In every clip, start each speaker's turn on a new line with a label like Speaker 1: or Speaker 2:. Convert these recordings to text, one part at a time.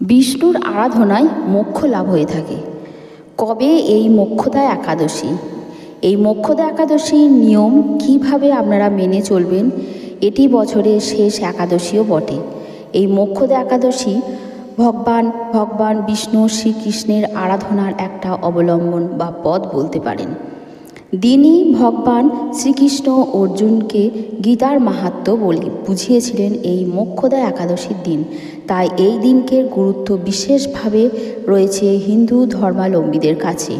Speaker 1: বিষ্ণুর আরাধনায় মোক্ষ লাভ হয়ে থাকে। কবে এই মোক্ষদা একাদশী? এই মোক্ষদা একাদশীর নিয়ম কীভাবে আপনারা মেনে চলবেন, এটি বছরের শেষ একাদশীও বটে। এই মোক্ষদা একাদশী ভগবান ভগবান বিষ্ণু শ্রীকৃষ্ণের আরাধনার একটা অবলম্বন বা পথ বলতে পারেন। দিনই ভগবান শ্রীকৃষ্ণ অর্জুনকে গীতার মাহাত্ম বলে, বুঝিয়েছিলেন এই মোক্ষদা একাদশীর দিন। তাই এই দিনকে গুরুত্ব বিশেষভাবে রয়েছে হিন্দু ধর্মাবলম্বীদের কাছে।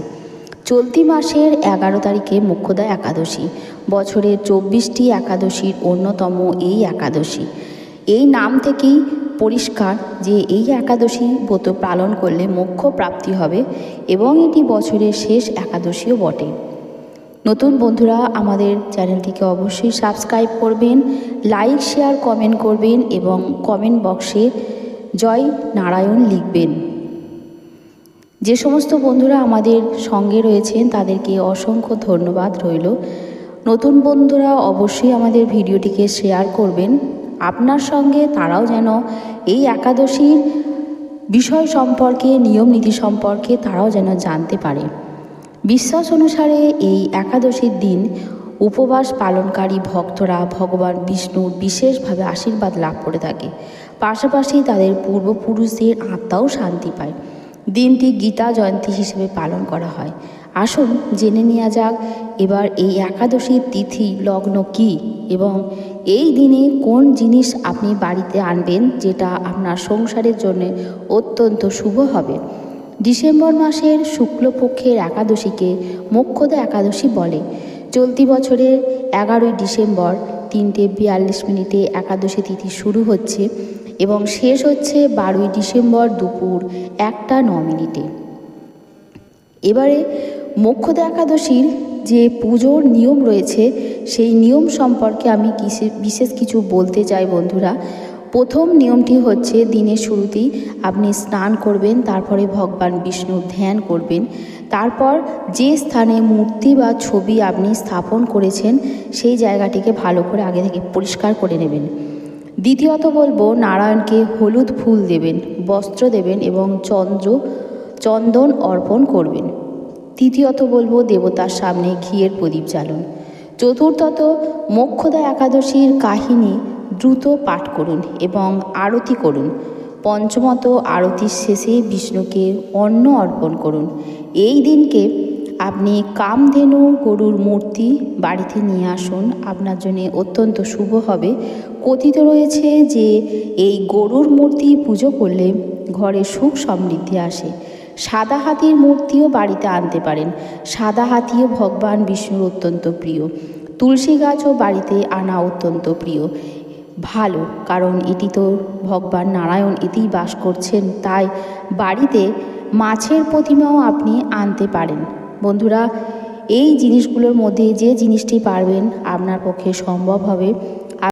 Speaker 1: চলতি মাসের এগারো তারিখে মোক্ষদা একাদশী, বছরের চব্বিশটি একাদশীর অন্যতম এই একাদশী। এই নাম থেকেই পরিষ্কার যে এই একাদশী ব্রত পালন করলে মোক্ষ প্রাপ্তি হবে এবং এটি বছরের শেষ একাদশীও বটে। নতুন বন্ধুরা, আমাদের চ্যানেলটিকে অবশ্যই সাবস্ক্রাইব করবেন, লাইক, শেয়ার, কমেন্ট করবেন এবং কমেন্ট বক্সে জয় নারায়ণ লিখবেন। যে সমস্ত বন্ধুরা আমাদের সঙ্গে রয়েছেন, তাদেরকে অসংখ্য ধন্যবাদ রইল। নতুন বন্ধুরা অবশ্যই আমাদের ভিডিওটিকে শেয়ার করবেন। আপনার সঙ্গে তারাও যেন এই একাদশীর বিষয় সম্পর্কে নিয়ম নীতি সম্পর্কে তারাও যেন জানতে পারে। বিশ্বাস অনুসারে এই একাদশীর দিন উপবাস পালনকারী ভক্তরা ভগবান বিষ্ণুর বিশেষভাবে আশীর্বাদ লাভ করে থাকে। পাশাপাশি তাদের পূর্বপুরুষদের আত্মাও শান্তি পায়। দিনটি গীতা জয়ন্তী হিসেবে পালন করা হয়। আসুন জেনে নেওয়া যাক, এবার এই একাদশীর তিথি, লগ্ন কি এবং এই দিনে কোন জিনিস আপনি বাড়িতে আনবেন যেটা আপনার সংসারের জন্য অত্যন্ত শুভ হবে? ডিসেম্বর মাসের শুক্লপক্ষের একাদশীকে মোক্ষদা একাদশী বলে। চলতি বছরের এগারোই ডিসেম্বর তিনটে বিয়াল্লিশ মিনিটে একাদশী তিথি শুরু হচ্ছে এবং শেষ হচ্ছে বারোই ডিসেম্বর দুপুর একটা ন মিনিটে। এবারে মোক্ষদা একাদশীর যে পুজোর নিয়ম রয়েছে, সেই নিয়ম সম্পর্কে আমি বিশেষ কিছু বলতে চাই বন্ধুরা। প্রথম নিয়মটি হচ্ছে দিনের শুরুতেই আপনি স্নান করবেন, তারপরে ভগবান বিষ্ণুর ধ্যান করবেন। তারপর যে স্থানে মূর্তি বা ছবি আপনি স্থাপন করেছেন, সেই জায়গাটিকে ভালো করে আগে থেকে পরিষ্কার করে নেবেন। দ্বিতীয়ত বলব, নারায়ণকে হলুদ ফুল দেবেন, বস্ত্র দেবেন এবং চন্দ্র, চন্দন অর্পণ করবেন। তৃতীয়ত বলব, দেবতার সামনে ঘিয়ের প্রদীপ জ্বালন। চতুর্থত, মোক্ষদা একাদশীর কাহিনী দ্রুত পাঠ করুন এবং আরতি করুন। পঞ্চমত আরতির শেষে বিষ্ণুকে অন্ন অর্পণ করুন। এই দিনকে আপনি কামধেনু গরুর মূর্তি বাড়িতে নিয়ে আসুন। আপনার জন্য অত্যন্ত শুভ হবে। কথিত রয়েছে যে এই গরুর মূর্তি পুজো করলে ঘরে সুখ সমৃদ্ধি আসে। সাদা হাতির মূর্তিও বাড়িতে আনতে পারেন। সাদা হাতিও ভগবান বিষ্ণুর অত্যন্ত প্রিয়। তুলসী গাছও বাড়িতে আনা অত্যন্ত প্রিয়। ভালো, কারণ এটি তো ভগবান নারায়ণ এতেই বাস করছেন, তাই বাড়িতে মাছের প্রতিমাও আপনি আনতে পারেন। বন্ধুরা, এই জিনিসগুলোর মধ্যে যে জিনিসটি পারবেন আপনার পক্ষে সম্ভব হবে